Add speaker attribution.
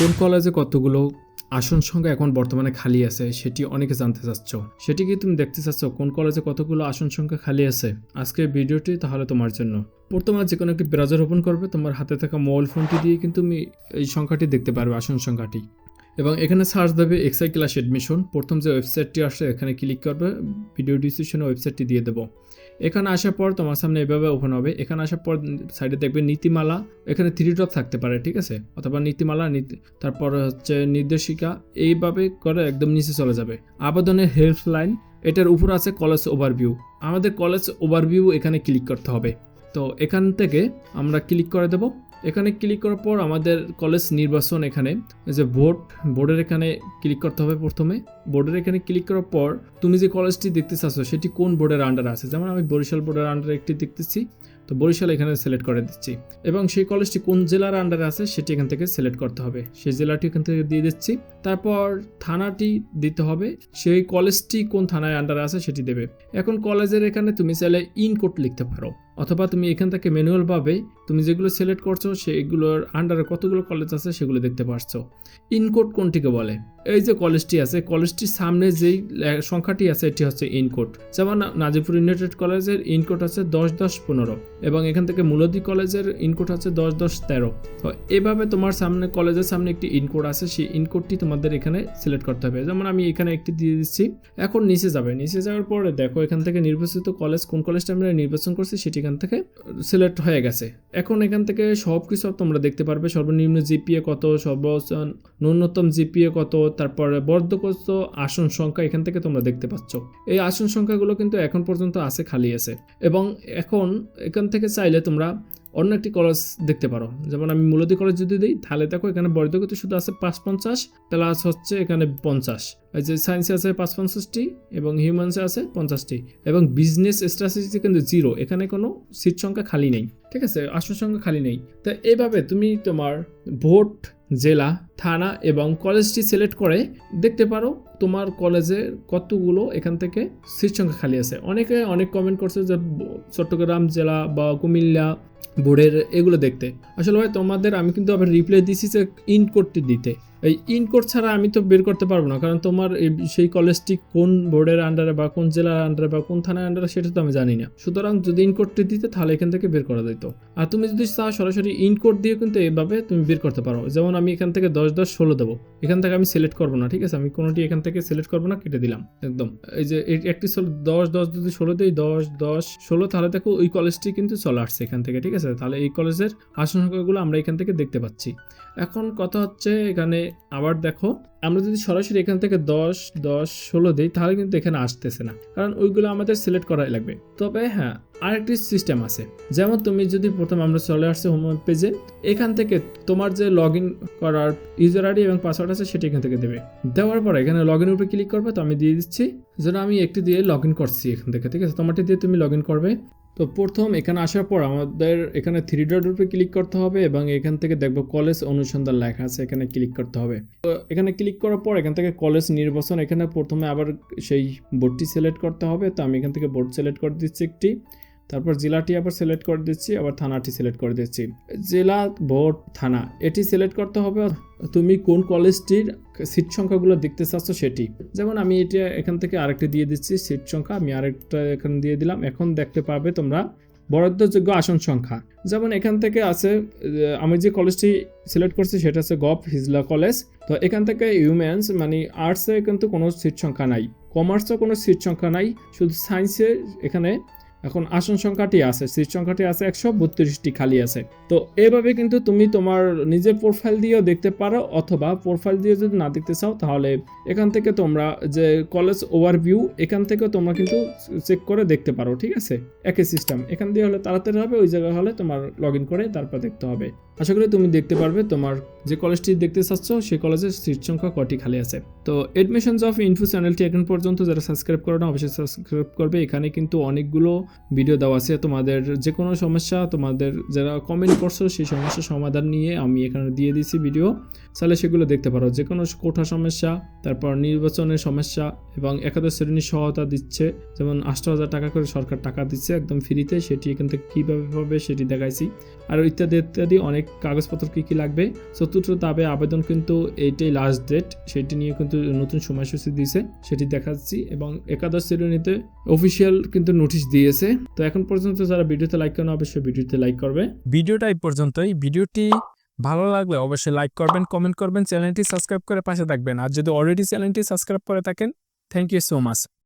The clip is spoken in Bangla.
Speaker 1: কোন কলেজে কতগুলো আসন সংখ্যা এখন বর্তমানে খালি আছে সেটি অনেকে জানতে চাচ্ছ। সেটি কি তুমি দেখতে চাচ্ছ কোন কলেজে কতগুলো আসন সংখ্যা খালি আছে? আজকের ভিডিওটি তাহলে তোমার জন্য। প্রথমে যে কোনো একটি ব্রাউজার ওপেন করবে, তোমার হাতে থাকা মোবাইল ফোনটি দিয়ে কিন্তু তুমি এই সংখ্যাটি দেখতে পারবে, আসন সংখ্যাটি। এবং এখানে সার্চ দেবে এক্সাই ক্লাস এডমিশন প্রথম যে ওয়েবসাইটটি আসে, এখানে ক্লিক করবে ভিডিও ডিসক্রিপশনে ওয়েবসাইটটি দিয়ে দেবো। এখানে আসার পর তোমার সামনে এভাবে ওপেন হবে। এখানে আসার পর সাইডে দেখবে নীতিমালা। এখানে থ্রি ড্রপ থাকতে পারে, ঠিক আছে? অথবা নীতিমালা, নীতি তারপর হচ্ছে নির্দেশিকা। এইভাবে করে একদম নিচে চলে যাবে। আবেদনের হেল্পলাইন এটার উপর আছে কলেজ ওভারভিউ আমাদের কলেজ ওভারভিউ এখানে ক্লিক করতে হবে। তো এখান থেকে আমরা ক্লিক করে দেব। এখানে ক্লিক করার পর আমাদের কলেজ নির্বাচন এখানে যে ভোট বোর্ডের এখানে ক্লিক করতে হবে প্রথমে। বোর্ডের এখানে ক্লিক করার পর তুমি যে কলেজটি দেখতে চাচ্ছ, সেটি কোন বোর্ডের আন্ডার আছে? যেমন আমি বরিশাল বোর্ডের আন্ডারে একটি দেখতেছি, তো বরিশাল এখানে সিলেক্ট করে দিচ্ছি। এবং সেই কলেজটি কোন জেলার আন্ডারে আছে, সেটি এখান থেকে সিলেক্ট করতে হবে। সেই জেলাটি এখান থেকে দিয়ে দিচ্ছি। তারপর থানাটি দিতে হবে। সেই কলেজটি কোন থানায় আন্ডারে আছে, সেটি দেবে। এখন কলেজের এখানে তুমি চাইলে ইন কোড লিখতে পারো। অথবা তুমি এখান থেকে ম্যানুয়ালভাবে তুমি যেগুলো সিলেক্ট করছ সেগুলোর আন্ডারে কতগুলো কলেজ আছে সেগুলো দেখতে পারছ। ইনকোড কোনটিকে বলে? এই যে কলেজটি আছে কলেজটির সামনে যেই সংখ্যাটি আছে এটি হচ্ছে ইনকোড যেমন নাজিপুর ইউনাইটেড কলেজের ইনকোড আছে দশ দশ পনেরো এবং এখান থেকে মূলদী কলেজের ইনকোড আছে দশ দশ তেরো। তো এভাবে তোমার সামনে কলেজের সামনে একটি ইনকোড আছে, সেই ইনকোডটি তোমাদের এখানে সিলেক্ট করতে হবে। যেমন আমি এখানে একটি দিয়ে দিচ্ছি, এখন নিচে যাবে। নিচে যাওয়ার পরে দেখো এখান থেকে নির্বাচিত কলেজ কোন কলেজটা আমরা নির্বাচন করছি সেটি এখান থেকে সিলেক্ট হয়ে গেছে। এখন এখান থেকে সব কিছু তোমরা দেখতে পারবে। সর্বনিম্ন জিপিএ কত সর্বোচ্চ ন্যূনতম জিপিএ কত, তারপরে বর্ধকস্ত আসন সংখ্যা এখান থেকে তোমরা দেখতে পাচ্ছ। এই আসন সংখ্যাগুলো কিন্তু এখন পর্যন্ত আছে, খালি আছে। এবং এখন এখান থেকে চাইলে তোমরা অন্য একটি কলেজ দেখতে পারো। যেমন আমি মূলতী কলেজ যদি দিই, তাহলে দেখো এখানে বর্ধগত শুধু আছে পাঁচ পঞ্চাশ প্লাস হচ্ছে এখানে পঞ্চাশ। এই যে সায়েন্সে আছে পাঁচ পঞ্চাশটি এবং হিউম্যান্সে আছে পঞ্চাশটি এবং বিজনেস স্ট্র্যাটেজি কিন্তু জিরো এখানে কোনো সিট সংখ্যা খালি নেই। ঠিক আছে? আসন সংখ্যা খালি নেই। তো এইভাবে তুমি তোমার ভোট জেলা, থানা এবং কলেজটি সিলেক্ট করে দেখতে পারো তোমার কলেজে কতগুলো এখান থেকে সিট সংখ্যা খালি আছে। অনেকে অনেক কমেন্ট করছে যে চট্টগ্রাম জেলা বা কুমিল্লা বোর্ডের এগুলো দেখতে। আসলে ভাই তোমাদের আমি কিন্তু আবার রিপ্লাই দিছি যে ইনকোডটি দিতে। এই ইনকোড ছাড়া আমি তো বের করতে পারব না, কারণ তোমার সেই কলেজটি কোন বোর্ডের আন্ডারে বা কোন জেলার আন্ডারে বা কোন থানার আন্ডারে সেটা তো আমি জানি না। সুতরাং যদি ইনকোডটি দিতে তাহলে এখান থেকে বের করা যেত আর তুমি যদি চাও সরাসরি ইনকোড দিয়ে কিন্তু এইভাবে তুমি বের করতে পারো। যেমন আমি এখান থেকে দশ দশ ষোলো দেবো, এখান থেকে আমি সিলেক্ট করব না, ঠিক আছে? আমি কোনোটি এখান থেকে সিলেক্ট করব না, কেটে দিলাম, একদম। এই যে একটি ষোলো, দশ দশ যদি ষোলো দিই, দশ দশ ষোলো, তাহলে দেখো ওই কলেজটি কিন্তু চলে আসছে এখান থেকে, ঠিক আছে? তাহলে এই কলেজের আসন সংখ্যাগুলো আমরা এখান থেকে দেখতে পাচ্ছি। এখন কথা হচ্ছে এখানে আবার দেখো, আমরা যদি সরাসরি এখান থেকে দশ দশ, ষোলো দিই, তাহলে কিন্তু এখানে আসতেছে না। কারণ ওইগুলো আমাদের সিলেক্ট করাই লাগবে। তবে হ্যাঁ আরেকটি সিস্টেম আছে। যেমন তুমি যদি প্রথম আমরা চলে আসছে হোম পেজে এখান থেকে তোমার যে লগ ইন করার ইউজার আইডি এবং পাসওয়ার্ড আছে, সেটি এখান থেকে দেবে। দেওয়ার পরে এখানে লগ ইন উপরে ক্লিক করবে, তো আমি দিয়ে দিচ্ছি। যেন আমি একটি দিয়ে লগ ইন করছি এখান থেকে, ঠিক আছে? তোমারটি দিয়ে তুমি লগ ইন করবে। তো প্রথম এখানে আসার পর আমাদের এখানে থ্রি ডট উপরে ক্লিক করতে হবে এবং এখান থেকে দেখব কলেজ অনুসন্ধান লেখা আছে, এখানে ক্লিক করতে হবে। তো এখানে ক্লিক করার পর এখান থেকে কলেজ নির্বাচন, এখানে প্রথমে আবার সেই বোর্ডটি সিলেক্ট করতে হবে। তো আমি এখান থেকে বোর্ড সিলেক্ট করে দিচ্ছি একটি। তারপর জেলাটি আবার সিলেক্ট করে দিচ্ছি, আবার থানাটি সিলেক্ট করে দিচ্ছি। জেলা ভোট, থানা, এটি সিলেক্ট করতে হবে। তুমি কোন কলেজটির সিট সংখ্যাগুলো দেখতে চাচ্ছ সেটি। যেমন আমি এটা এখান থেকে আরেকটি দিয়ে দিচ্ছি সিট সংখ্যা, আমি আরেকটা এখানে দিয়ে দিলাম। এখন দেখতে পাবে তোমরা বরাদ্দযোগ্য আসন সংখ্যা। যেমন এখান থেকে আছে আমি যে কলেজটি সিলেক্ট করছি সেটা হচ্ছে গভ হিজলা কলেজ। তো এখান থেকে হিউম্যান্স মানে আর্টসে কিন্তু কোনো সিট সংখ্যা নাই। কমার্সেও কোনো সিট সংখ্যা নাই। শুধু সায়েন্সে এখানে এখন আসন সংখ্যাটি আছে সিট সংখ্যাটি আছে একশো বত্রিশটি খালি আছে। তো এভাবে কিন্তু তুমি তোমার নিজের প্রোফাইল দিয়েও দেখতে পারো অথবা প্রোফাইল দিয়ে যদি না দেখতে চাও, তাহলে এখান থেকে তোমরা যে কলেজ ওভারভিউ এখান থেকে তোমরা কিন্তু চেক করে দেখতে পারো, ঠিক আছে? একই সিস্টেম এখান দিয়ে হলে তাড়াতাড়ি হবে, ওই জায়গায় হলে তোমার লগ করে তারপর দেখতে হবে। আশা করি তুমি দেখতে পারবে, তোমার যে কলেজটি দেখতে চাচ্ছ, সেই কলেজের সিট সংখ্যা কটি খালি আছে। তো এডমিশনস অফ ইনফো চ্যানেলটি এখন পর্যন্ত যারা সাবস্ক্রাইব করে না, অবশ্যই সাবস্ক্রাইব করবে। এখানে কিন্তু অনেকগুলো ভিডিও দেওয়া আছে। তোমাদের যে কোনো সমস্যা, তোমাদের যারা কমেন্ট করছ, সেই সমস্যার সমাধান নিয়ে আমি এখানে দিয়ে দিয়েছি ভিডিও তাহলে সেগুলো দেখতে পারো। যে কোনো কোঠা সমস্যা, তারপর নির্বাচনের সমস্যা এবং একাদশ শ্রেণির সহায়তা দিচ্ছে। যেমন আষ্ট হাজার টাকা করে সরকার টাকা দিচ্ছে একদম ফ্রিতে সেটি এখান থেকে কীভাবে পাবে সেটি দেখাইছি। আর ইত্যাদি ইত্যাদি অনেক কাগজপত্র কী কী লাগবে? চতুর্থ ধাপে আবেদন কিন্তু এইটাই লাস্ট ডেট সেটি নিয়ে কিন্তু নতুন সময়সূচি দিয়েছে সেটি দেখাচ্ছি। এবং একাদশ শ্রেণীতে অফিসিয়াল কিন্তু নোটিশ দিয়েছে। তো এখন পর্যন্ত যারা ভিডিওতে লাইক করেন অবশ্যই ভিডিওতে লাইক করবে।
Speaker 2: ভিডিওটা এই পর্যন্তই। ভিডিওটি ভালো লাগলে অবশ্যই লাইক করবেন কমেন্ট করবেন চ্যানেলটি সাবস্ক্রাইব করে পাশে থাকবেন। আর যদি অলরেডি চ্যানেলটি সাবস্ক্রাইব করে থাকেন থ্যাংক ইউ সো মাচ